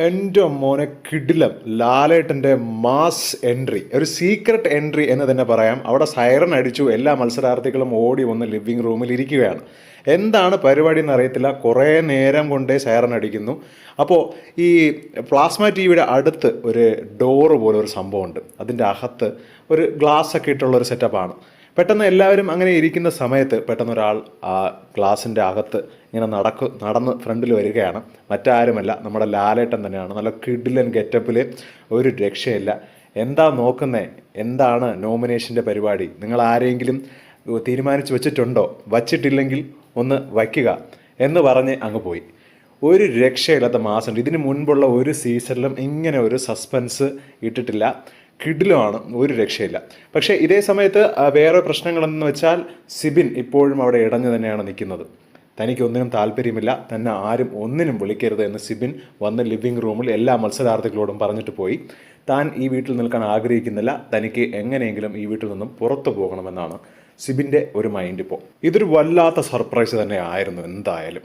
എന്റെ മോനെ കിടിലം ലാലേട്ടന്റെ മാസ് എൻട്രി. ഒരു സീക്രട്ട് എൻട്രി എന്ന് തന്നെ പറയാം. അവിടെ സൈറൺ അടിച്ചു എല്ലാ മത്സരാർത്ഥികളും ഓടി വന്ന് ലിവിങ് റൂമിൽ ഇരിക്കുകയാണ്. എന്താണ് പരിപാടി എന്ന് അറിയത്തില്ല. കുറേ നേരം കൊണ്ടേ സൈറൺ അടിക്കുന്നു. അപ്പോൾ ഈ പ്ലാസ്മ ടി വിയുടെ അടുത്ത് ഒരു ഡോറ് പോലെ ഒരു സംഭവമുണ്ട്. അതിന്റെ അകത്ത് ഒരു ഗ്ലാസ് ഒക്കെ ഇട്ടുള്ളൊരു സെറ്റപ്പാണ് പെട്ടെന്ന് എല്ലാവരും അങ്ങനെ ഇരിക്കുന്ന സമയത്ത് പെട്ടെന്ന് ഒരാൾ ആ ക്ലാസ്സിന്റെ അകത്ത് ഇങ്ങനെ നടക്കു നടന്ന് ഫ്രണ്ടിൽ വരികയാണ്. മറ്റാരുമല്ല നമ്മുടെ ലാലേട്ടൻ തന്നെയാണ്. നല്ല കിഡിലൻ ഗെറ്റപ്പിൽ ഒരു രക്ഷയില്ല. എന്താ നോക്കുന്നേ? എന്താണ് നോമിനേഷന്റെ പരിപാടി? നിങ്ങൾ ആരെങ്കിലും തീരുമാനിച്ചു വെച്ചിട്ടുണ്ടോ? വച്ചിട്ടില്ലെങ്കിൽ ഒന്ന് വയ്ക്കുക എന്ന് പറഞ്ഞ് അങ്ങ് പോയി. ഒരു രക്ഷയില്ലാത്ത മാസമുണ്ട്. ഇതിന് മുൻപുള്ള ഒരു സീസണിലും ഇങ്ങനെ ഒരു സസ്പെൻസ് ഇട്ടിട്ടില്ല. കിഡിലുമാണ് ഒരു രക്ഷയില്ല. പക്ഷേ ഇതേ സമയത്ത് വേറെ പ്രശ്നങ്ങളെന്ന് വെച്ചാൽ സിബിൻ ഇപ്പോഴും അവിടെ ഇടഞ്ഞു തന്നെയാണ് നിൽക്കുന്നത്. തനിക്കൊന്നിനും താല്പര്യമില്ല തന്നെ ആരും ഒന്നിനും വിളിക്കരുത് എന്ന് സിബിൻ വന്ന് ലിവിംഗ് റൂമിൽ എല്ലാ മത്സരാർത്ഥികളോടും പറഞ്ഞിട്ട് പോയി. താൻ ഈ വീട്ടിൽ നിൽക്കാൻ ആഗ്രഹിക്കുന്നില്ല തനിക്ക് എങ്ങനെയെങ്കിലും ഈ വീട്ടിൽ നിന്നും പുറത്തു പോകണമെന്നാണ് സിബിന്റെ ഒരു മൈൻഡ് ഇപ്പോൾ ഇതൊരു വല്ലാത്ത സർപ്രൈസ് തന്നെ ആയിരുന്നു എന്തായാലും.